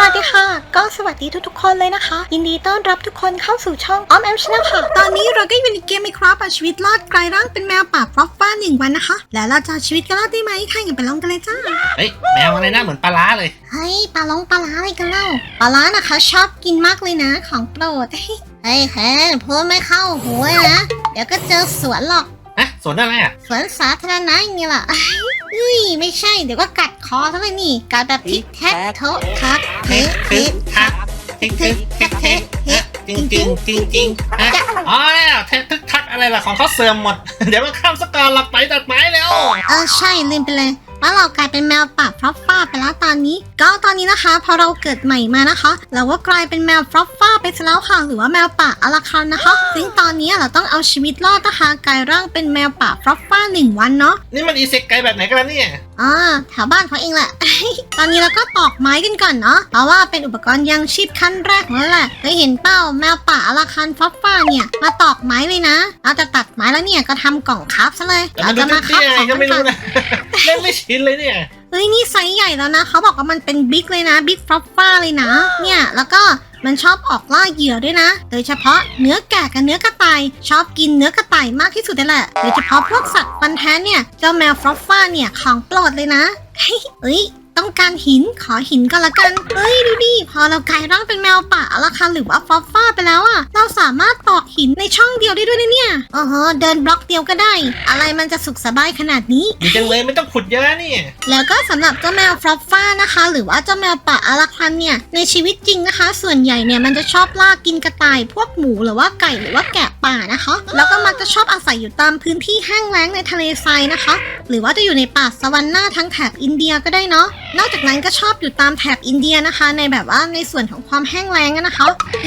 สวัสดีค่ะ ก็สวัสดีทุกๆคนเลยนะคะ ยินดีต้อนรับทุกคนเข้าสู่ช่องออมแอมชนะค่ะ ตอนนี้เราก็อยู่ในเกมไมครับเอาชีวิตรอดกลายร่างเป็นแมวป่าฟรอฟฟ้าหนึ่งวันนะคะ แล้วเราจะเอาชีวิตกันรอดได้ไหมใครกันไปลองกันเลยจ้า เฮ้ยแมวอะไรนะเหมือนปลาร้าเลย เฮ้ยปลาลงปลาล้าอะไรกันเล่าปลาล้านะคะ ชอบกินมากเลยนะ ของโปรด เฮ้ยเฮ้ยพูดไม่เข้าหัวนะเดี๋ยวก็เจอสวนหรอก ฮะสวนอะไรอะสวนสาธารณะอย่างนี้ล่ะเฮ้ยไม่ใช่เดี๋ยวก็กัดคอซะเลยนี่กัดแบบทิกแท็กโทะคักเทะเทะทักทิกทิกทิกทิกฮะจริงจริงจริงจริงฮะอ๋อแล้วเททึกทักอะไรล่ะของเขาเสื่อมหมด เดี๋ยวมาข้ามสกอร์หลับไปตัดไม้แล้วเออใช่ลืมไปเลย ว่าเรากลายเป็นแมวป่าฟรอฟฟ้าไปแล้วตอนนี้ ก็ตอนนี้นะคะ พอเราเกิดใหม่มานะคะ เราก็กลายเป็นแมวฟรอฟฟ้าไปซะแล้วค่ะหรือว่าแมวป่าอลาคันนะคะซึ่งตอนนี้เราต้องเอาชีวิตรอดนะคะกลายร่างเป็นแมวป่าฟรอฟฟ้าหนึ่งวันเนาะนี่มันอีเซ็กไกแบบไหนกันล่ะเนี่ย อ่าแถวบ้านเขาเองแหละ ตอนนี้เราก็ตอกไม้กันก่อนเนาะ เพราะว่าเป็นอุปกรณ์ยังชีพขั้นแรกของเราแหละเคยเห็นเป้าแมวป่าอลาคันฟอฟฟ้าเนี่ย มาตอกไม้เลยนะ เราจะตัดไม้แล้วเนี่ยก็ทำกล่องคับซะเลยแต่เรามันดูจะมาเตี้คับยของๆก็ไม่กันรู้นะเล่นไม่ชินเลยเนี่ยเฮ้ยนี่ไซส์ใหญ่แล้วนะ เขาบอกว่ามันเป็นบิ๊กเลยนะบิ๊กฟอฟฟ้าเลยนะ เนี่ยแล้วก็ มันชอบออกล่าเหยื่อด้วยนะ โดยเฉพาะเนื้อแกะกับเนื้อกระต่าย ชอบกินเนื้อกระต่ายมากที่สุดเลยแหละ โดยเฉพาะพวกสัตว์ฟันแท้เนี่ย เจ้าแมวฟอฟฟ้าเนี่ยของโปรดเลยนะ เฮ้ย ต้องการหินขอหินก็แล้วกัน เฮ้ยดูดิพอเรากลายร่างเป็นแมวป่าละคันหรือว่าฟอฟฟ้าไปแล้วอะเราสามารถตอกหินในช่องเดียวได้ด้วยนะเนี่ยอ๋อฮะเดินบล็อกเดียวก็ได้ อะไรมันจะสุขสบายขนาดนี้ ดีจังเลยไม่ต้องขุดเยอะนี่ แล้วก็สำหรับเจ้าแมวฟลอปฟ้านะคะ หรือว่าเจ้าแมวป่าอาราคันเนี่ยในชีวิตจริงนะคะ ส่วนใหญ่เนี่ยมันจะชอบล่ากินกระต่ายพวกหมูหรือว่าไก่หรือว่าแกะป่านะคะ แล้วก็มักจะชอบอาศัยอยู่ตามพื้นที่แห้งแล้งในทะเลทรายนะคะ หรือว่าจะอยู่ในป่าสวรรค์หน้าทั้งแถบอินเดียก็ได้เนาะนอกจากนั้นก็ชอบอยู่ตามแถบอินเดียนะคะ ในแบบว่าในส่วนของความแห้งแล้งนะคะ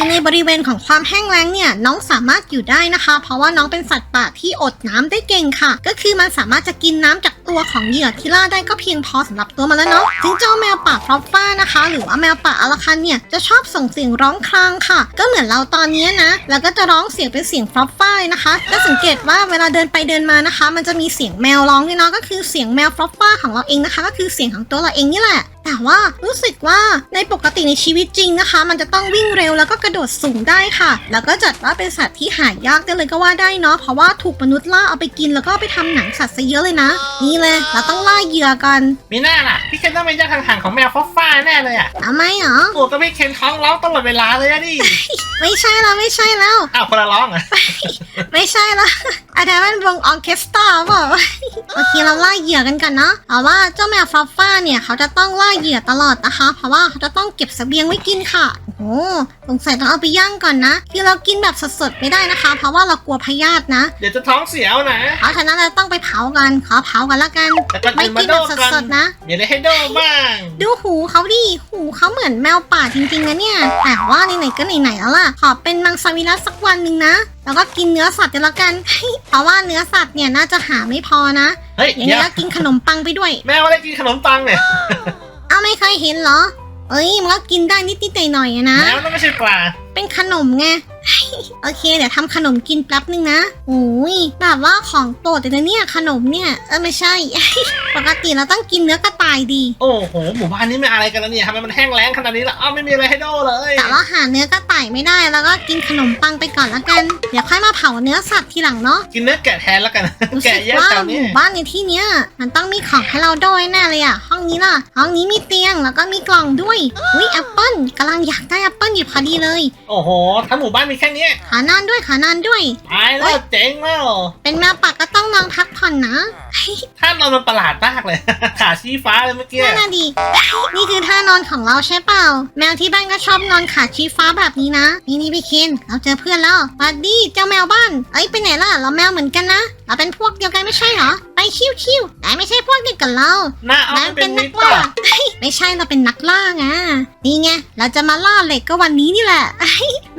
ในบริเวณของความแห้งแล้งเนี่ยน้องสามารถอยู่ได้นะคะ เพราะว่าน้องเป็นสัตว์ป่าที่อดน้ำได้เก่งค่ะ ก็คือมันสามารถจะกินน้ำจากตัวของเหยื่อที่ล่าได้ก็เพียงพอสำหรับตัวมันแล้วเนาะถึงเจ้าแมวป่าฟลอปฟ้านะคะ หรือว่าแมวป่าอาราคันเนี่ยจะชอบส่งเสียงร้องครางค่ะ ก็เหมือนเราตอนนี้นะแล้วก็จะร้องเสียงเป็นเสียงฟลอปฟ้านะคะก็สังเกตว่าเวลาเดินไปเดินมานะคะ มันจะมีเสียงแมวร้องด้วยเนาะก็คือเสียงแมวฟลอปฟ้าของเราเองนะคะ ก็คือเสียงของตัวเราเองนี่แหละ แต่ว่ารู้สึกว่าในปกติในชีวิตจริงนะคะ มันจะต้องวิ่งเร็วแล้วก็กระโดดสูงได้ค่ะ แล้วก็จัดว่าเป็นสัตว์ที่หายากได้เลยก็ว่าได้เนาะเพราะว่าถูกมนุษย์ล่าเอาไปกินแล้วก็เอาไปทำหนังสัตว์ซะเยอะเลยนะ นี่เลยเราต้องล่าเหยื่อกันมีหน้าล่ะพี่เคนต้องเป็นญาติห่างๆของแมวฟอฟฟ้าแน่เลยอะทำไมเหรอตัวก็พี่เคนท้องร้องตลอดเวลาเลยอะดิไม่ใช่แล้วไม่ใช่แล้วอ้าวคนละร้องเหรอะไม่ใช่ละอันนั้นมันวงออร์เคสตราเปล่าโอเคเราล่าเหยื่อกันกันเนาะเพราะว่าเจ้าแมวฟลอฟฟ้าเนี่ยเขาจะต้องล่าเหยื่อตลอดนะคะ เพราะว่าเขาจะต้องเก็บเสบียงไว้กินค่ะ โอ้โหสงสัยต้องเอาไปย่างก่อนนะคือเรากินแบบสดๆไม่ได้นะคะ เพราะว่าเรากลัวพยาธินะ เดี๋ยวจะท้องเสียวนะ เพราะฉะนั้นเราต้องไปเผากัน ขอเผากันละกัน แต่ก็ไม่ตื่นมากินโดแบบกัสนดๆนะเดี๋ยวได้ให้โดบ้าง ดูหูเขาดิ หูเขาเหมือนแมวป่าจริงๆนะเนี่ย แต่ว่าไหนๆก็ไหนๆแล้วล่ะ ขอเป็นมังสวิรัตสักวันหนึ่งนะแล้วก็กินเนื้อสัตว์กันละกัน เพราะว่าเนื้อสัตว์เนี่ยน่าจะหาไม่พอนะ เฮ้ยอย่างเดี๋ยนี้วก็กินขนมปังไปด้วย แมวอะไรกินขนมปังเนี่ยเอาไม่เคยเห็นเหรอ เอ้ยมันก็กินได้นิดๆหน่อยๆอะนะ แมวนั่นไม่ใช่ปลาเป็นขนมไง โอเค เดี๋ยวทำขนมกินแป๊บนึงนะโอ้ยแบบว่าของโปรดเลยนะเนี่ยขนมเนี่ย เออไม่ใช่ ปกติเราต้องกินเนื้อกระต่ายดี โอ้โห หมู่บ้านนี้ไม่อะไรกันแล้วเนี่ยทำไมมันแห้งแล้งขนาดนี้ล่ะอ้าวไม่มีอะไรให้โดเลย แต่ว่าหาเนื้อกระต่ายไม่ได้แล้วก็กินขนมปังไปก่อนละกัน เดี๋ยวค่อยมาเผาเนื้อสัตว์ทีหลังเนาะ กินเนื้อแกะแทนแล้วกัน รู้สึแกะกเยอะว่าแถวหนี้มู่บ้านในที่เนี้ย มันต้องมีของให้เราด้วยแน่เลยอะห้องนี้ล่ะ ห้องนี้มีเตียงแล้วก็มีกล่องด้วย อุ้ยแอปเปิ้ลกำลังอยากได้แอปเปิ้ลอยู่พอดีเลย โอ้โห ทั้งหมู่บ้านมีแค่เนี้ยขานานด้วยขานานด้วย ตายแล้วเจ๋งแล้วเป็นแมวป่าก็ต้องนอนพักผ่อนนะท่านเรามันประหลาดมากเลย ขาชี้ฟ้าเลยเมื่อกี้น่าน่าดีนี่คือท่านอนของเราใช่เปล่า แมวที่บ้านก็ชอบนอนขาชี้ฟ้าแบบนี้นะ นี่นี่พี่เคนเราเจอเพื่อนแล้วบัดดี้เจ้าแมวบ้านเอ้ยไปไหนล่ะ เราแมวเหมือนกันนะ เราเป็นพวกเดียวกันไม่ใช่เหรอ ไปคิ้วคิ้วนายไม่ใช่พวกเดียวกันเราหน้าเอานายไม่เป็เป็นนนัมิกตรล่าป่ะเฮ้ย ไม่ใช่เราเป็นนักล่าไงนี่ไงเราจะมาล่าเหล็กก็วันนี้นี่แหละ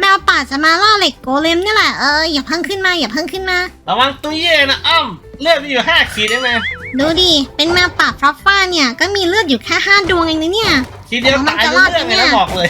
แมวป่าจะมาล่าเหล็กโกเลมนี่แหละเอออย่าเพิ่งขึ้นมาอย่าเพิ่งขึ้นมา ระวังตู้เย่นะอ้อมเลือดมีอยู่ห้าขีดเองนะดูดิเป็นแมวป่าฟรอฟฟ้าเนี่ยก็มีเลือดอยู่แค่ห้าดวงเองนะเนี่ย ทีเดียวตายมันจะเรื่รอดอยๆไหมไงเนี่ยนะบอกเลย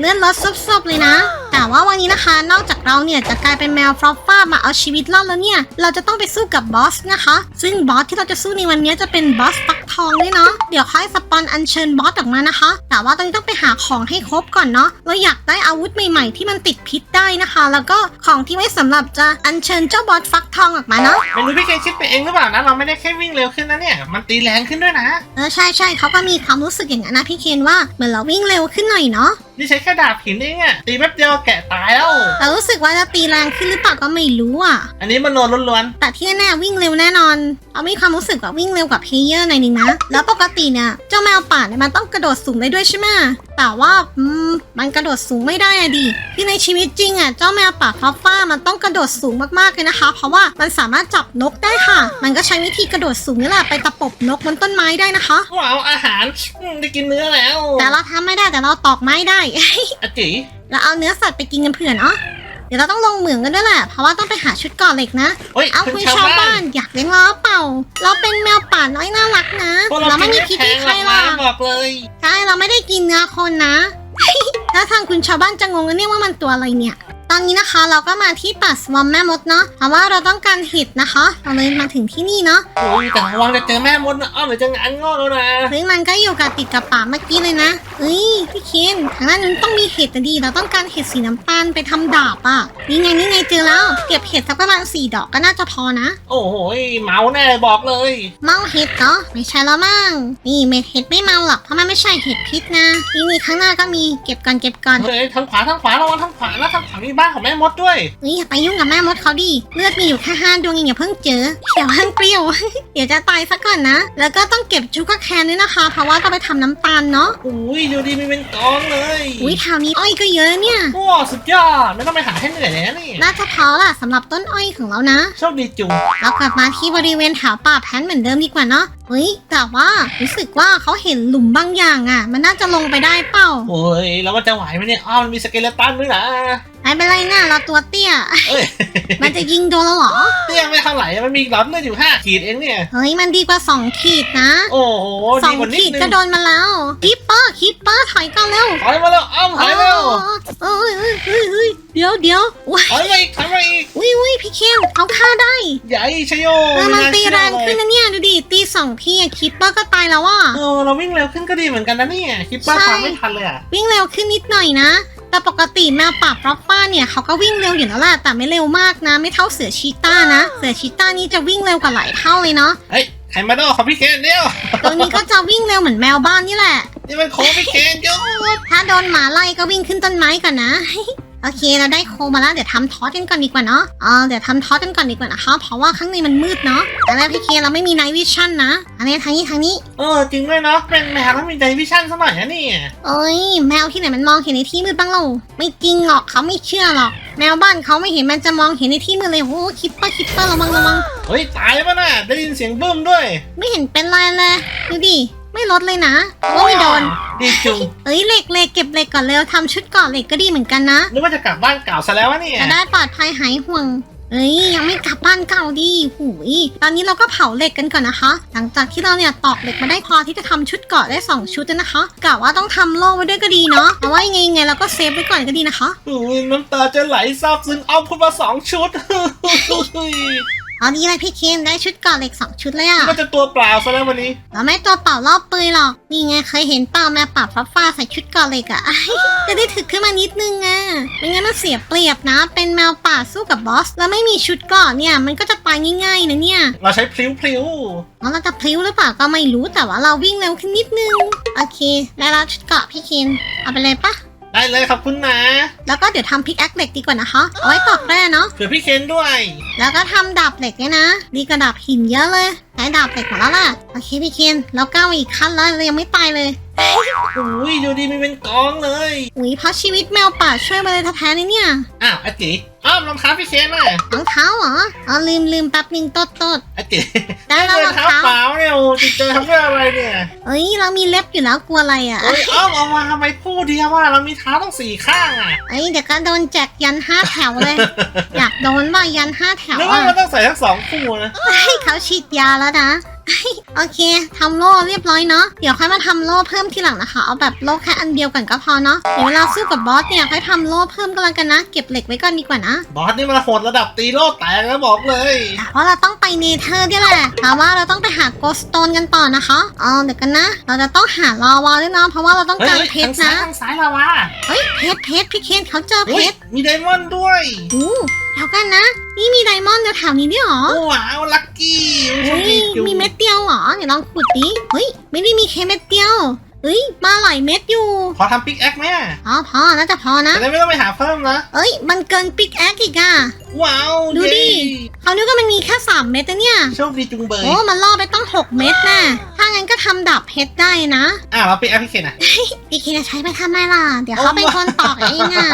เลือดลดซบๆเลยนะ แต่ว่าวันนี้นะคะ นอกจากเราเนี่ยจะกลายเป็นแมวฟรอฟฟ้ามาเอาชีวิตรอดแล้วเนี่ย เราจะต้องไปสู้กับบอสนะคะ ซึ่งบอสที่เราจะสู้ในวันนี้จะเป็นบอสฟักทองด้วยเนาะ เดี๋ยวค่อยสปอนอัญเชิญบอสออกมานะคะ แต่ว่าตอนนี้ต้องไปหาของให้ครบก่อนเนาะ เราอยากได้อาวุธใหม่ๆ ที่มันติดพิษได้นะคะ แล้วก็ของที่ไว้สำหรับจะอัญเชิญเจ้าบอสฟักทองออกมาเนาะ ไม่รู้พี่เคนคิดไปเองหรือเปล่านะ เราไม่ได้แค่วิ่งเร็วขึ้นนะเนี่ย มันตีแรงขึ้นด้วยนะ เออใช่ใช่เขาก็มีความรู้สึกอย่างนั้นนะพี่เคนว่าเหมือนเราวิ่งเร็วขึ้นหน่อยเนาะนี่ใช้แค่ดาบหินเองอะตีแป๊บเดียวแกะตายแล้วแต่รู้สึกว่าจะตีแรงขึ้นหรือเปล่าก็ไม่รู้อะ อันนี้มันโนล้วนแต่ที่แน่ๆวิ่งเร็วแน่นอน เอามีความรู้สึกว่าวิ่งเร็วกว่าเพลเยอร์หน่อยนึงนะ แล้วปกติเนี่ยเจ้าแมวป่าเนี่ยมันต้องกระโดดสูงได้ด้วยใช่ไหมแต่ว่าอืมมันกระโดดสูงไม่ได้อะดิที่ในชีวิตจริงอะเจ้าแมวป่าฟอฟฟ้ามันต้องกระโดดสูงมากๆเลยนะคะ เพราะว่ามันสามารถจับนกได้ค่ะ มันก็ใช้วิธีกระโดดสูงนี่แหละไปตะปบนกบนต้นไม้ได้นะคะ ๆว้าวอาหารอืมได้กินเนื้อแล้ว แต่เราทำไม่ได้แต่เราตอกไม้ได้อาจิเราเอาเนื้อสัตว์ไปกินกันเผื่อเนาะเดี๋ยวเราต้องลงเหมืองกันด้วยแหละ เพราะว่าต้องไปหาชุดเก่อเหล็กนะ เฮ้ยเอาคุคุณณชาวชาวบ้าบ้าน นอยากเลี้ยงล้อเปล่า เราเป็นแมวป่าน้อยน่ารักนะ พวกเราเราไม่มีกิพินษไม่ที่แพงหใครรอกหรอกนะบอกเลยใช่เราไม่ได้กินเนื้อคนนะแล้วทางคุณชาวบ้านจะงงกันเนี่ยว่ามันตัวอะไรเนี่ย ตอนนี้นะคะเราก็มาที่ป่าสวอมแม่มดเนาะเพราะว่าเราต้องการเห็ดนะคะเราเลยมาถึงที่นี่เนาะโอ้ยแต่ระวังจะเจอแม่มดนะอ้อมเดี๋ยวจะงานงอกแล้วนะซึ่งมันก็อยู่กับติดกับป่าเมื่อกี้เลยนะเอ้ยพี่เคนทางด้านนั้นต้องมีเห็ดนะดี เราต้องการเห็ดสีน้ำตาลไปทำดาบอะนี่ไงนี่ไงเจอแล้ว เก็บเห็ดสักประมาณสี่ดอกก็น่าจะพอนะ โอ้โหเมาแน่บอกเลยเมาเห็ดเหรอไม่ใช่แล้วมั้งนี่เม็ดเห็ดไม่เมาหรอกเพราะมันไม่ใช่เห็ดพิษนะนี่นี่ข้างหน้าก็มีเก็บก่อนเก็บก่อนเฮ้ยทางขวาทางขวาระวังทางขวาแล้วทางขวามีบ้านของแม่มดด้วย เฮ้ยอย่าไปยุ่งกับแม่มดเขาดิเลือดมีอยู่แค่ห้าดวงเองอย่าเพิ่งเจอเดี๋ยวมันเปรี้ยว เดี๋ยวจะตายซะก่อนนะ แล้วก็ต้องเก็บชูการ์แคนด้วยนะคะ เพราะว่าต้องไปทำน้ำตาลเนาะอุ้ยดูดีมีเป็นกองเลยอุ้ยแถวนี้อ้อยก็เยอะเนี่ยว้าวสุดยอดไม่ต้องไปหาให้เหนื่อยเลยนะนี่น่าจะพอละสำหรับต้นอ้อยของเรานะ โชคดีจุงเรากลับมาที่บริเวณแถวป่าแพนเหมือนเดิมดีกว่าเนาะเฮ้ยแต่ว่ารู้สึกว่าเขาเห็นหลุมบางอย่างอะ่ะ มันน่าจะลงไปได้เปล่าโอ้ยแล้วมันจะไหวไหมเนี่ยอ้าวมันมีสเกเลตันด้วยนะไม่เป็นไรนะเราตัวเตี้ย เอ้ย มันจะยิงโดนเราเหรอ เตี้ยไม่เท่าไหร่มันมีหลอดเลือดอยู่ห้าขีดเองเนี่ย เฮ้ย มันดีกว่าสองขีดนะโอ้โหสอดีงกว่านิดขีดนึงก็โดนมาแล้วคิปเปอร์คิปเปอร์ถอยก่อนเร็วถอยมาแล้วอ้อมถอยเร็วเอ้ยเอ้ยเอ้ยเอ้ยเดี๋ยวเดี๋ยวว้ายถอยมาอีกถอยมาอีกอุ้ยอุ้ยพี่เคนเขาฆ่าได้ใหญ่ชโยเออมันไาตีเชื่อแรงเลยขึ้นนะเนี่ยดูดิตีสองทีอะคิปเปอร์ก็ตายแล้วว่ะ เออเราวิ่งเร็วขึ้นก็ดีเหมือนกันนะเนี่ยคิดว่าใช่ตามไม่ทันเลยอะวิ่งเร็วขึ้นนิดหน่อยนะ แต่ปกติแมวป่าฟรอปป้าเนี่ยเขาก็วิ่งเร็วอยู่แล้วแหละแต่ไม่เร็วมากนะ ไม่เท่าเสือชีต้านะ เสือชีต้านี่จะวิ่งเร็วกว่าหลายเท่าเลยเนาะเฮ้ยไข่มาโดของพี่เคนเดียวตัวนี้ก็จะวิ่งเร็วเหมือนแมวบ้านนี่แหละ นี่มันโค้งพี่เคนโยถ้าโดนหมาไล่ก็วิ่งขึ้นต้นไม้ก่อนนะ โอเคเราได้โคมาแล้วเดี๋ยวทำทอสกันก่อนดีกว่าเนาะอ๋อเดี๋ยวทำทอสกันก่อนดีกว่านะคะเพราะว่าข้างในมันมืดเนาะแต่แล้วพี่เคเราไม่มีไนท์วิชั่นนะอันนี้ทางนี้ทางนี้เออจริงด้วยเนาะเป็นแมวแล้วมีใจวิชั่นซะหน่อยนะเนี่ยเอ้ยแมวที่ไหนมันมองเห็นในที่มืดบ้างเราไม่จริงหรอกเขาไม่เชื่อหรอก แมวบ้านเขาไม่เห็นมันจะมองเห็นในที่มืดเลยโอ้โหคิปเปอร์คิปเปอร์ระวังระวังเฮ้ยตายปะน่ะได้ยินเสียงบึ้มด้วย ไม่เห็นเป็นไรเลยดูดิ ไม่ลดเลยนะว่าไม่โดนดีจุงเอ้ยเหล็กเหล็กเก็บเหล็กก่อนเร็วทำชุดเกราะเหล็กก็ดีเหมือนกันนะนึกว่าจะกลับบ้านเก่าซะแล้ววะเนี่ยจะได้ปลอดภัยหายห่วงเอ้ยยังไม่กลับบ้านเก่าดีหูยตอนนี้เราก็เผาเหล็กกันก่อนนะคะ หลังจากที่เราเนี่ยตอกเหล็กมาได้พอที่จะทำชุดเกราะได้ 2 ชุดแล้วนะคะกะว่าต้องทำโล่ไว้ด้วยก็ดีเนาะแต่ว่ายังไงยังไงเราก็เซฟไว้ก่อนก็ดีนะคะโอ้ยน้ำตาจะไหลซาบซึ้งเอาพูดมาสองชุด เอาดีเลยพี่เคนได้ชุดเกราะเหล็ก2ชุดเลยอะก็จะตัวเปล่าซะแล้ววันนี้ เราไม่ตัวเปล่ารอบเปลือยหรอก นี่ไงเคยเห็นเปล่าแม่ป่าฟ้าฟ้าใส่ชุดเกราะเหล็กอะจะได้ถึกขึ้นมานิดนึงอะไม่งั้นมันเสียเปรียบนะ เป็นแมวป่าสู้กับบอส แล้วไม่มีชุดเกราะเนี่ยมันก็จะตายง่ายๆนะเนี่ย เราใช้พลิ้วพลิ้วแล้วเราจะพลิ้วหรือเปล่าก็ไม่รู้แต่ว่าเราวิ่งเร็วขึ้นนิดนึง โอเค ได้แล้วชุดเกราะพี่เคนเอาไปเลยปะ ได้เลยขอบคุณนะแล้วก็เดี๋ยวทำพิกแอคเหล็กดีกว่านะคะเอาไว้ตอกแร่เนาะเผื่อพี่เคนด้วย แล้วก็ทำดาบเหล็กเนี่ยนะดีกว่าดาบหินเยอะเลยใช้ดาบเหล็กหมดแล้วล่ะโอเคพี่เคนเราก้าวมาอีกขั้นแล้วเรายังไม่ตายเลยอุ้ยดูดีมีเป็นกองเลยอุ้ยเพราะชีวิตแมวป่าช่วยมาเลยแท้ๆเลยเนี่ยอ้าวอาจิ อ้าวรองเท้าพี่เคนน่ะรองเท้าเหรอ อ๋อลืมลืมแป๊บนึงโตดโตดอาจิได้แล้วเดิรอนงเท้าเท้าเปล่าเนี่ยโอ้จิตใจทำด้วยอะไรเนี่ยเอ้ยเรามีเล็บอยู่แล้วกลัวอะไรอะเอ้ยอ้าวเอามาทำไมคู่เดียวว่าเรามีเท้าต้องสี่ข้างอะเอ้ยเดี๋ยวก็โดนแจกยันห้าแถวเลย อยากโดนว่ายันห้าแถวนึกว่าอะมันต้องใส่ทั้งสองคู่นะให้เขาฉีดยาแล้วนะ โอเคทำโล่เรียบร้อยเนาะเดี๋ยวค่อยมาทำโล่เพิ่มทีหลังนะคะเอาแบบโล่แค่อันเดียวกันก็พอเนาะเดี๋ยวเวลาสู้กับบอสเนี่ยค่อยทำโล่เพิ่มก็แล้วกันนะ เก็บเหล็กไว้ก่อนดีกว่านะบอสนี่มันโหดระดับตีโลกแตกแล้วบอกเลยแต่เพราะเราต้องไปเนเธอร์ด้วยแหละแต่ว่าเราต้องไปหาโกสโตนกันต่อนะคะอ๋อเดี๋ยวกันนะ เราจะต้องหาลาวาด้วยเนาะเพราะว่าเราต้องเฮ้ยการเฮ้ยเพชทางรซ้ายนะทางซ้ายเราวะเฮ้ยเพชรเพชรพี่เคนเขาเจอเพเฮ้ยชรมีไดมอนด์ด้วยอู้ เดี๋ยวกันนะ นี่มีไดมอนด์แถวๆนี้ด้วยเหรอโอ้ว้าวลัคกี้เฮ้ยมีเม็ดเดียวเหรอเดี๋ยวลองขุดดิเฮ้ยไม่ได้มีแค่เม็ดเดียวเฮ้ยมาหลายเม็ดอยู่ขอทำปิกแอคไหมอะอ๋อพอน่าจะพอนะ จะได้ไม่ต้องไปหาเพิ่มนะ เอ้ย มันเกินปิกแอคอีกอะ ว้าวดูดิเย้เขานึกว่ามันมีแค่3เม็ดนะเนี่ย โชคดีจุงเบยโอ้มันล่อไปตั้ง6เม็ดน่ะ ถ้างั้นก็ทำดาบเพชรได้นะ อะเราปิกแอคพี่เคนอะพี่คิดจะใช้ไปทำไมล่ะ เดี๋ยวเขาเป็นคนตอกเองอะ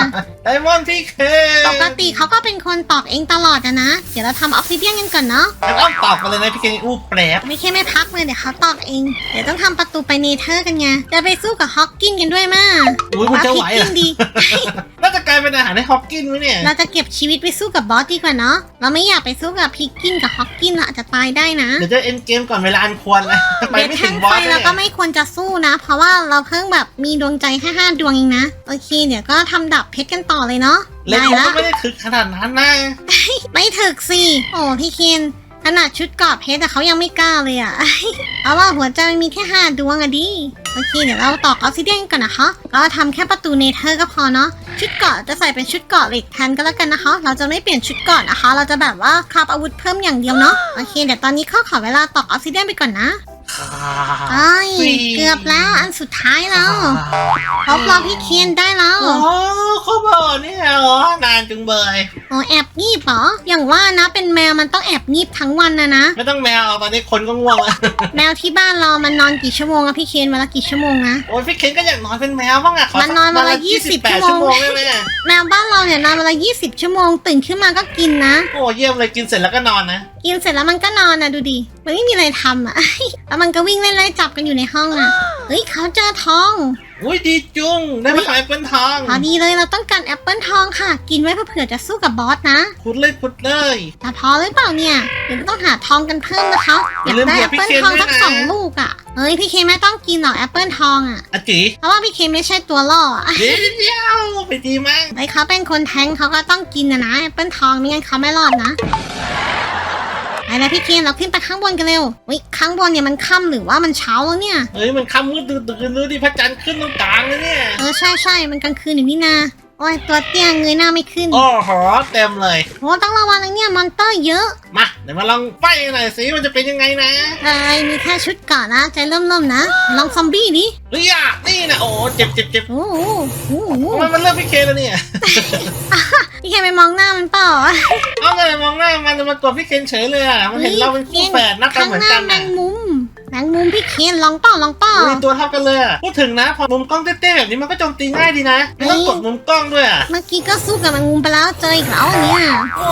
ไดมอนด์พี่เคนปกติเขาก็เป็นคนตอกเองตลอดอะนะ เดี๋ยวเราทำออฟซิเดียนกันก่อนเนาะงั้นอ้อมตอบกันเลยนะพี่เคนอู้แปรบไม่ใช่ไม่พักเลยเดี๋ยวเขาตอกเอง เดี๋ยวต้องทำประตูไปเนเธอร์กันไง จะไปสู้กับฮอกกินกันด้วยมาอุ้ยคุณจะไหวพิกเหรกิอนดี น่าจะกลายเป็นอาหารให้ฮอกกินไหมเนี่ย เราจะเก็บชีวิตไปสู้กับบอสดีกว่าเนาะเราไม่อยากไปสู้กับพิกกินกับฮอกกินเราอาจจะตายได้นะเดี๋ยวจะเอ็นเกมก่อนเวลาอันควรนะไปเบสไม่แทถึงงบไฟอสเลเรายก็ไม่ควรจะสู้นะ เพราะว่าเราเพิ่งแบบมีดวงใจแค่ห้าดวงเองนะโอเค เดี๋ยวก็ทำดับเพชรกันต่อเลยเนาะเล็กได้มันละก็ไม่ได้ถึกขนาดนั้นนะไม่ถึกสิโอ้พี่เคน ขนาดชุดเกราะเพชรแต่เขายังไม่กล้าเลยอะเอาว่าหัวใจมันมีแค่ห้าดวงอะดิ โอเคเดี๋ยวเราตอกออกซิเดียนก่อนนะคะก็ทำแค่ประตูเนเธอร์ก็พอเนาะ ชุดเกาะจะใส่เป็นชุดเกาะเหล็กแทนก็แล้วกันนะคะ เราจะไม่เปลี่ยนชุดเกาะนะคะ เราจะแบบว่าคราบอาวุธเพิ่มอย่างเดียวเนาะ โอเคเดี๋ยวตอนนี้เข้าขอเวลาตอกออกซิเดียนไปก่อนนะ เอ้ยเกือบแล้วอันสุดท้ายแล้วครบแล้วพี่เคนได้แล้วโอ้เขาบอกเนี่ยเหรอนานจุงเบยโอ้แอบงีบเหรออย่างว่านะเป็นแมวมันต้องแอบงีบทั้งวันนะนะไม่ต้องแมวเอาตอนนี้คนก็ง่วงแล้วแมวที่บ้านเรามันนอนกี่ชั่วโมงอะพี่เคนวันละกี่ชั่วโมงนะโอ้ยพี่เคนก็อยากนอนเป็นแมวบ้างอะขมันนอนวันละยี่สิบ20แปดชั่ชั่ววโมโมงงได้ไหมอะแมวบ้านเราเนี่ยนอนวันละ20ชั่วโมงตื่นขึ้นมาก็กินนะโอ้เยี่ยมเลยกินเสร็จแล้วก็นอนนะกินเสร็จแล้วมันก็นอนนะดูดิ มันไม่มีอะไรทำอะแล้วมันก็วิ่งเล่นไล่จับกันอยู่ในห้องอะเฮ้ยเขาเจอทอง อุ้ยดีจุงได้มาขายเป็นทองพอดีเลยเราต้องการแอปเปิลทองค่ะ กินไว้เผื่อจะสู้กับบอสนะพุดเลยพุดเลย แต่พอหรือเปล่าเนี่ยเดี๋ยวต้องหาทองกันเพิ่มนะคะอย่าลืมได้เผื่แออปพี่เปิลเคนทองด้วยสักนะสองลูกอะเฮ้ยพี่เคนไม่ต้องกินหรอกแอปเปิลทองอะอาจีเพราะว่าพี่เคนไม่ใช่ตัวล่ออะเดี๋ยวเดี๋ยวไปดีมั้งไอ้เขาเป็นคนแทงเขาก็ต้องกินนะนะแอปเปิลทองไม่งั้นเขาไม่รอดนะ ไปแล้วพี่เคนเราขึ้นไปข้างบนกันเร็ววิข้างบนเนี่ยมันค่ำหรือว่ามันเช้าแล้วเนี่ย เฮ้ยมันค่ำมืดตื่นตื่นดูดิพระจันทร์ขึ้นตรงกลางเลยเนี่ย เออใช่ใช่มันกลางคืนอยู่นี่นาโอ้ยตัวเตี้ยเงยหน้าไม่ขึ้น โอ้โหเต็มเลยโอ้ต้องระวังนะเนี่ยมอนเตอร์เยอะ มาเดี๋ยวมาลองไฟหน่อยสิมันจะเป็นยังไงนะเอ้ยมีแค่ชุดก่อนนะใจเริ่มๆนะ ลองซอมบี้ดิเฮ้ยอะนี่นะโอ้เจ็บเจ็บเจ็บโอ้โหโอ้โหทำไมมันเริ่มพี่เคแล้วเนี่ย พี่เคนไปมองหน้ามันเปล่าเอาเลยมองหน้ามันจะมากดพี่เคนเฉยเลยอะมันเห็นเราเป็นคู่แฝดหน้าตาข้างเหมือนหน้ากันแมอะงมุมแมงมุมพี่เคนลองเปล่าลองเปล่า มีตัวเท่ากันเลยอะพูดถึงนะ พอมุมกล้องเต้ๆแบบนี้มันก็โจมตีง่ายดีนะไม่ต้องกดมุมกล้องด้วยอะเมื่อกี้ก็สู้กับแมงมุมไปแล้วเจออีกแล้วเนี่ย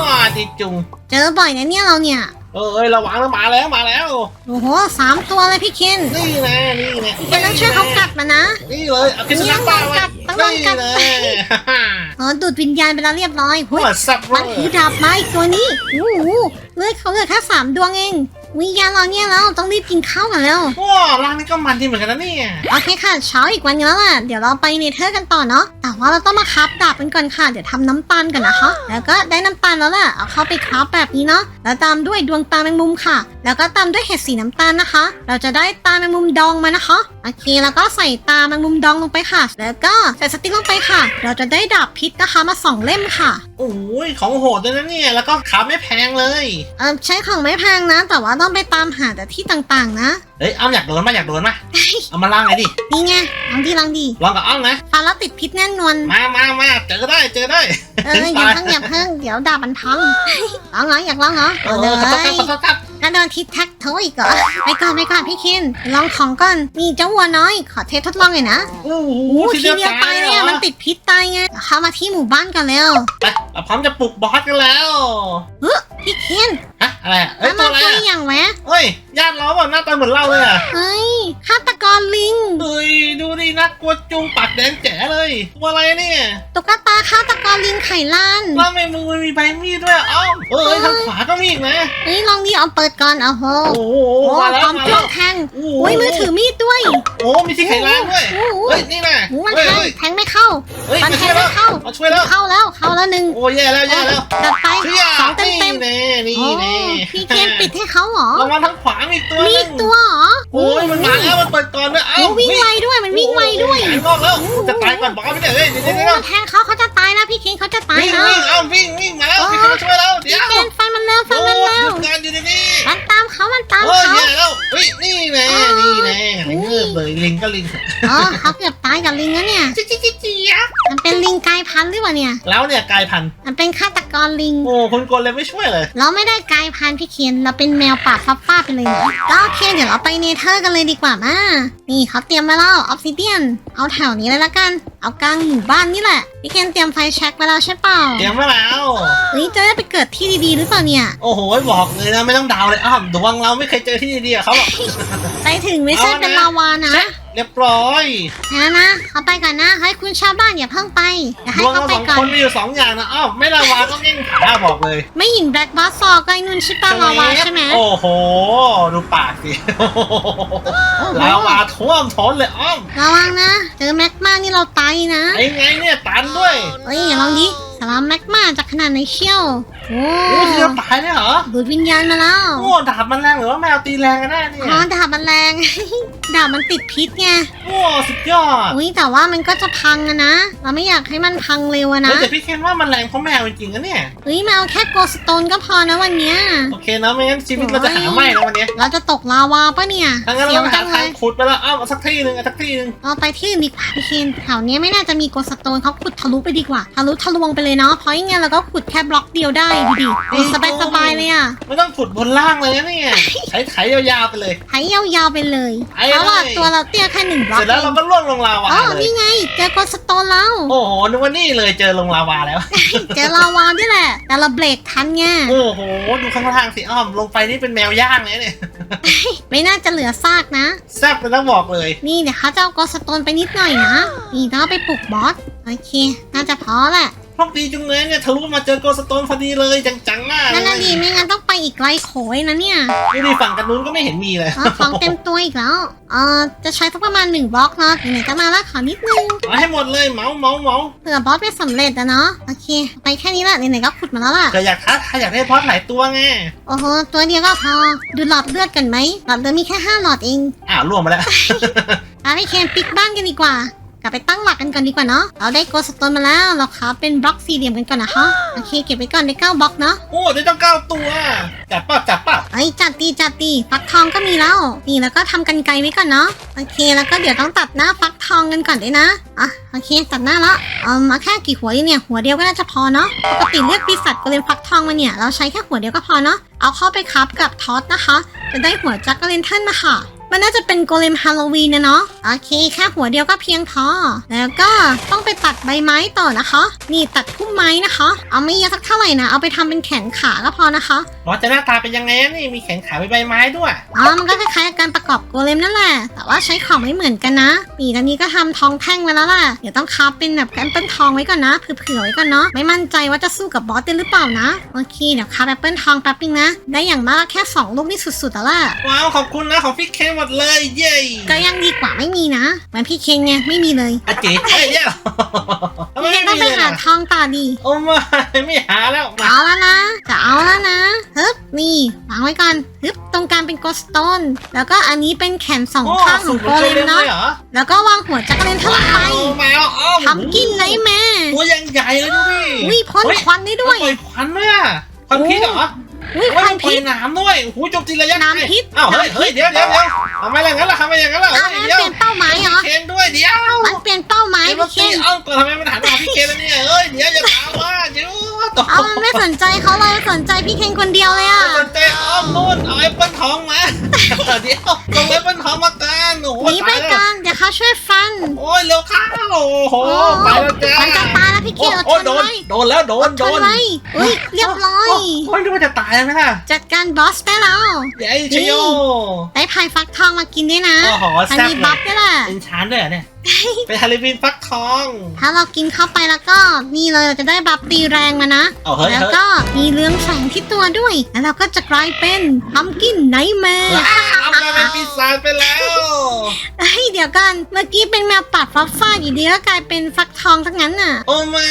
ว้าดีจุง เจอบ่อยนะเนี่ยเราเนี่ย เอ้ยระวังแล้วมาแล้วมาแล้ว โอ้โหสามตัวเลยพี่เคนนี่นะนี่นะพี่เคนต้องช่วยเขากัดมานะ นี่เลยเอาพิษสุนัขบ้าไว้ต้องลองนี่กัดเลยฮ่าฮ่าเออดูดวิญญาณไปแล้วเรียบร้อยหัหุ้ยวสับเลมันถือยดาบไม้ตัวนี้โอ้โหเลือดเขาเหลือแค่สามดวงเอง วิญญาณเราเนี่ยเราต้องรีบกินข้าวกันแล้วว้าร้านนี้ก็มันดีเหมือนกันนะเนี่ยโอเคค่ะเช้าอีกวันนึงแล้วล่ะเดี๋ยวเราไปเนเธอร์กันต่อเนาะแต่ว่าเราต้องมาคราฟดาบกันก่อนค่ะเดี๋ยวทำน้ำตาลกันนะคะ แล้วก็ได้น้ำตาลแล้วล่ะเอาเข้าไปคราฟแบบนี้เนาะแล้วตามด้วยดวงตาแมงมุมค่ะ แล้วก็ตามด้วยเห็ดสีน้ำตาลนะคะ เราจะได้ตาแมงมุมดองมานะคะโอเคแล้วก็ใส่ตาแมงมุมดองลงไปค่ะ แล้วก็ใส่สติ๊กลงไปค่ะ เราจะได้ดาบพิษนะคะมาสองเล่มค่ะโอ้ยของโหดเลยนะเนี่ยแล้วก็ขาไม่แพงเลยเออใช้ของไม่แพงนะ แต่ว่าต้องไปตามหาแต่ที่ต่างๆ นะ เฮ้ยเอาอยากโดนมาอยากโดนมาเอามาล่างไงดินี่ไงลองดีลองดีลองกับอ้องนะฟันแล้วติดพิษแน่นอนมามามาเจอได้เจอได้เอออย่าเพิ่งอย่าเพิ่งเดี๋ยวดาบมันพังลองเหรออยากลองเหรอโอ้เอาโหเลขอโทษครับขอโทษครับกระโดดทิศแท็กโถอีกเหรอไปก่อนไปก่อนพี่เคนลองของก่อนนี่เจ้าวัวน้อย ขอเทสทดลองหน่อยนะโอ้โหโอ้ทีทีเดีเดียยววตาตายยเลเลยยเหรอะอมันติดพิษตายไงเข้ามาที่หมู่บ้านกันเร็วไปเราพร้อมจะปลุกบอสกันแล้วเฮ้ยพี่เคนฮะ อะไรอะเอ้ยแล้วตัมัวนอะไรตัวอะอย่างแหวะเฮ้ย ญาติเราแบบหน้าตาเหมือนเราเลยอะเฮ้ยฆาตกรลิง เฮ้ยดูดิน่ากลัวจุงปากแดงแจ๋เลยตัวอะไรเนี่ยตุ๊กตาฆาตกรลิงไข่ล้านแล้วในมือมันมีใบมีดด้วยเอ้าเอ้ยทางขวาก็มีอีกนะเฮ้ยลองดิเอาเปิดก่อนเอาโหโอ้โหโอ้มาแล้วพร้อมมาเครื่แล้อว งแทงโอ้โห โอ้ยมือถือมีดด้วย โอ้มีที่ไข่ล้างด้วยโอ้โห เฮ้ยนี่นะโอ้มันเฮ้ยแทงเฮ้ยแทงไม่เข้าเฮ้ยมันมาแทช่วยงแล้วไม่เข้ามาช่วยแล้วเข้าแล้วเข้าแล้วหนึ่งโอ้ยแย่แล้วแย่แล้วจัดไปเชี่ยสองเต็มเต็มนี่แน่โอ้นี่แน่พี่เคนปิดให้เขาเหรอ ระวังทางขวามีอีกตัวมีหอีนึกงตัวเหรอโอ้ยมันมาแล้วมันเปิดก่อนด้วยเอ้าโอ้วิ่งไวด้วยมันวิ่งไวด้วยไอ้งอกแล้วจะตายก่อนบอกไม่ได้เฮ้ยเดี๋ยวโอ้เดี๋ยวเดี๋ยวมันแทงเขาเขาจะตายนะพี่เคนเขาจะตายวิ่งนะวิ่งเอ้าวิ่งวิ่งมาแล้วพี่จะมาช่วยแล้วเดี๋พี่ยวเคนฟันมันเร็วฟันโอ้มันยเร็หยุวดงานอยู่ดีนี่มันตามเขามันตามโอ้ยเขาแย่แล้วเฮ้ยนี่แน่นี่แน่ไอ้เงือบเลยลิงก็ลิงเออเขาเกือบตายกับลิงแล้วเนี่ย จิ๊กจิ๊กจิ๊กจิ๊กมันเป็นลิงกลายพันธุ์หรือเปล่าเนี่ย แล้วเนี่ยกลายพันธุ์มันเป็นฆาต กรลิง โอ้คุณกลเลยไม่ช่วยเลย เราไม่ได้กลายพันธุ์พี่เคนเราเป็นแมวป่าฟับฟ้าไปเลยนะก็โอเคเดี๋ยวเราไปเนเธอร์กันเลยดีกว่ามานี่เขาเตรียมมาแล้วออฟซิเดียน เอาแถวนี้เลยละกัน เอากลางหมู่บ้านนี่แหละพี่เคนเตรียมไฟแช็กไว้แล้วใช่เปล่าเตรียมไว้แล้ว เฮ้ยจะได้ไปเกิดที่ดีๆหรือเปล่าเนี่ย โอ้โหบอกเลยนะไม่ต้องเดาวเลยอ้าวดวงเราไม่เคยเจอที่ดีๆกับเขาหรอกไปถึงไม่ใช่เป็นลาวานะ เรียบร้อยนะนะเขาไปก่อนนะให้คุณชาวบ้านอย่าเพิ่งไปอย่าดให้วงเขาเราไปสองก่อคนน มีอยู่สองอย่างนะอ้าวไม่ลาวาก็เง่งขาบอกเลยไม่หินแบล็กบัสซอก็ไอ้นุ่นชิปาลาวาใช่ไหมโอ้โห ดูปากสิลาวาท่วมท้นเลยอ้อมระวังนะ เจอแม็กมานี่เราตายนะไอ้ไงเนี่ยตันด้วยเฮ้ยลองดิสลามแม็กมาจากขนาดไหนเชี่ยว โอ้โอ้ยเดียวตายเลยเหรอดูดวิญญาณมาแล้วโอ้ดาบมันแรงหรือว่าแมวตีแรงกันแน่เนี่ยอ๋อดาบมันแรง ดาบมันติดพิษไงโอ้สุดยอดอุ้ยแต่ว่ามันก็จะพังอะนะ เราไม่อยากให้มันพังเร็วอะเฮ้นะยแต่พี่เคนว่ามันแรงเพราะแมวจริงๆนะเนี่ยเฮ้ยมาเอาแค่โกลสโตนก็พอนะวันเนี้ย โอเคนะไม่งั้นชีวิตเราจะหาไม่นะวันนี้เราจะตกลาวาปะเนี่ยถ้างั้นเสีเรายวไปจัหางเลทางยขุดไปแล้วอ้าวเอาสักที่หนึ่งเอาสักที่หนึ่งเราไปที่อื่นดีกว่าพี่เคนแถวเนี้ยไม่น่าจะมีโกลสโตนเขาขุดทะลุไปดีกว่าทะลุทะลวงไปเลยเนาะเพราะยังไงเราก็ขุดแค่บล็อกเดียวได้ดูดิดูสบายสบายๆเลยอะไม่ต้องขุดบนล่างเลยนะเนี่ยใช้ไถยาวๆไปเลย ไถยาวๆไปเลยไถเพราะว่าเลยตัวเราเตี้ยแค่หนึ่งบล็อเสกร็จแล้วเราก็ล่วงลงลาวาอ๋อเลยนี่ไงเจอโกลสโตนแล้วโอ้โหนึกว่านี่เลยเจอลงลาวาแล้ว เจอลาวาด้วยแหละ แต่เราเบรกทันไงโอ้โหดูข้างล่างสิอ้อมลงไปนี่เป็นแมวย่างเลยเนี่ยไม่น่าจะเหลือซากนะแซ่บเลยต้องบอกเลย นี่เดี๋ยวเขาจะเอาโกลสโตนไปนิดหน่อยนะนี่ต้องเอาไปปลุกบอสโอเค น่าจะพอแหละ โชคดีจุงเลยเนี่ยทะลุมาเจอโกสโตนพอดีเลยจังๆอะนั่นน่ะดีไม่งั้นต้องไปอีกไกลโขยนะเนี่ยดูดิฝั่งกันนู้นก็ไม่เห็นมีเลยอ๋อของเต็มตัวอีกแล้วเอ่อจะใช้สักประมาณหนึ่งบล็อกเนาะไหนๆก็มาล้วขอนิดนึงเอาให้หมดเลยเมาส์เมาส์เมาส์เผื่อบอสไม่สำเร็จอะเนาะโอเค ไปแค่นี้ละไหนๆก็ขุดมาแล้วล่ะเกิดอยากท้าทายอยากได้พอดหลายตัวไงโอ้โหตัวเดียวก็พอดูหลอดเลือดกันไหมหลอดเลือดมีแค่ห้าหลอดเองอ้าวล่วงมาแล้วอาพี่เคนปิกบ้านกันดีกว่า ลับไปตั้งหลักกันก่อนดีกว่าเนาะเราได้โกลสโตนมาแล้วเราขอเป็นบล็อกสี่เหลี่ยมกันก่อนนะคะโอเคเก็บไว้ก่อนได้เก้าบล็อกเนาะโอ้ได้ตั้งเก้าตัวจับป่ะจับป่ะเอ้ยจัดดีจัดดีฟักทองก็มีแล้วนี่แล้วก็ทำกันไกลไว้ก่อนเนาะโอเคแล้วก็เดี๋ยวต้องตัดหน้าฟักทองกันก่อนด้วยนะอะโอเคตัดหน้าละเออมาแค่กี่หัวดีเนี่ยหัวเดียวก็น่าจะพอเนาะปกติเรียกปีศาจก็เลนฟักทองมาเนี่ยเราใช้แค่หัวเดียวก็พอเนาะเอาเข้าไปคับกับท็อตนะคะ จะได้หัวจักรเลนเทิลมาค่ะ มันน่าจะเป็นโกเลมฮาโลวีนนะเนาะโอเคแค่หัวเดียวก็เพียงพอ แล้วก็ต้องไปตัดใบไม้ต่อนะคะ นี่ตัดพุ่มไม้นะคะ เอาไม่เยอะสักเท่าไหร่นะเอาไปทำเป็นแขนขาก็พอนะคะบอสจะหน้าตาเป็นยังไงอะนี่มีแขนขาเป็นใบไม้ด้วยอ๋อมันก็คล้ายๆกับการประกอบโกเลมนั่นแหละแต่ว่าใช้ของไม่เหมือนกันนะนี่ตอนนี้ก็ทำทองแท่งไว้แล้วล่ะเดี๋ยวต้องคับเป็นแบบแอปเปิลทองไว้ก่อนนะเผื่อๆไว้ก่อนเนาะไม่มั่นใจว่าจะสู้กับบอสได้หรือเปล่านะโอเคเดี๋ยวคับแอปเปิลทองแป๊บนึงนะได้อย่างมากก็แค่สองลูกนี่สุดๆแล้วล่ะว้าวขอบคุณนะของพี่เคนหมดเลยเย้ก็ยังดีกว่าไม่มีนะเหมือนพี่เคนไงไม่มีเลยอาจิเอ้ยเย้ทำไมพี่เคนไม่ต้องมีไปเลยหาล่ะทองต่อดีโอ้ไม่ไม่หาแล้วมาเอาแล้วนะจะเอาแล้วนะฮึบนี่วางไว้ก่อนฮึบตรงกลางเป็นโกสโตนแล้วก็อันนี้เป็นแขนสองโอ้ข้างขสุอดงเหโกมือนเลโกมเลมเลเนาะยเหรอแล้วก็วางหัวจักรเลนเท่าไหร่ว้าวมาแล้วอ้อมทำกินไรแม่ตัวยังใหญ่เลยดูดิอุ้ยพ่นเฮ้ยควันได้ด้วยปล่อยควันด้วยอะควันพิษเหรอ อุ้ยคเฮ้ยวันปล่อพิยษน้ำด้วยโอ้โหโจมตีระยะไกลน้ำพิษอ้าวเฮ้ยน้ำพิษ เฮ้ยเดี๋ยวเดี๋ยวเดี๋ยวทำไมอย่างนั้นล่ะทำไมอย่างนั้นล่ะอ้าวเฮ้ยมันเดี๋ยวเปลี่ยนเป้าหมายเหรอพี่เคนด้วยเดี๋ยวมันเปลี่ยนเป้าหมายไอ้มาพี่เคนตีเอ้าก่อนทำไมมันหันมาหาพี่เคนแล้วเนี่ยเอ้ยเดี๋ยวอย่าถามว่าเดี๋ยวต่อเอามันไม่สนใจเขาเลยสนใจพี่เคนคนเดียวเลยอะสนใจอ้อมนู่นเอาแอปเปิลทองมาเดี๋ยวลงแอปเปิลทองมากันโอ้โหหนีไปตายแล้ว กัน เดี๋ยวเขาช่วยฟัน โอ้ยเร็วเข้าโอ้โหโอ้ไปแล้วจ้ามันจะตายแล้วพี่เกโอ้ดอดโอ้ทนโดนไว้โดนแล้วโดอนดโดทนนไว้อุ้ยเรียบร้อยโโอ้ยดูว่าจะตายแล้วไหมล่ะจัดการบอสได้แล้วเดี๋ยวไอ้ชโยได้พายฟักทองมากินด้วยนะโอ้โหอันแซ่บนี้เลบัยฟด้วยแหละเป็นชานด้วยเหรอเนี่ยเป็นฮาริบินฟักทอง ถ้าเรากินเข้าไปแล้วก็นี่เลยเราจะได้บัฟตีแรงมานะเอาเฮ้ยแล้วเฮ้ยก็มีเรืองแสงที่ตัวด้วย แล้วเราก็จะกลายเป็นพัมกินไนแมร์ว้าวเอากลายเป็นปีศาจไปแล้วเฮ้ยเดี๋ยวกันเมื่อกี้เป็นแมวปัดฟัฟฟ้าอยู่ดีก็กลายเป็นฟักทองทั้งนั้นน่ะ โอ้ไม่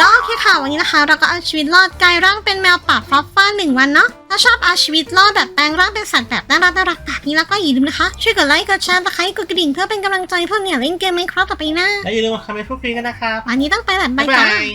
ก็โอเคค่ะวันนี้นะคะ เราก็เอาชีวิตรอดกลายร่างเป็นแมวป่าฟลอปฟ้าหนึ่งวันเนาะถ้าชอบเอาชีวิตรอดแบบแปลงร่างเป็นสัตว์แบบน่ารักน่ารักแบบนี้แล้วก็อย่าลืมนะคะ ช่วยกดไลค์กดแชร์ตะไคร้กดกระดิ่งเพื่อเป็นกำลังใจเพื่อเนี่ยเล่นเกมไหมครับต่อไปนะแล้วอย่าลืมมาคอมเมนต์พูดคุยกันนะครับวันนี้ต้องไปแบบบ๊าบายยบาจ้าย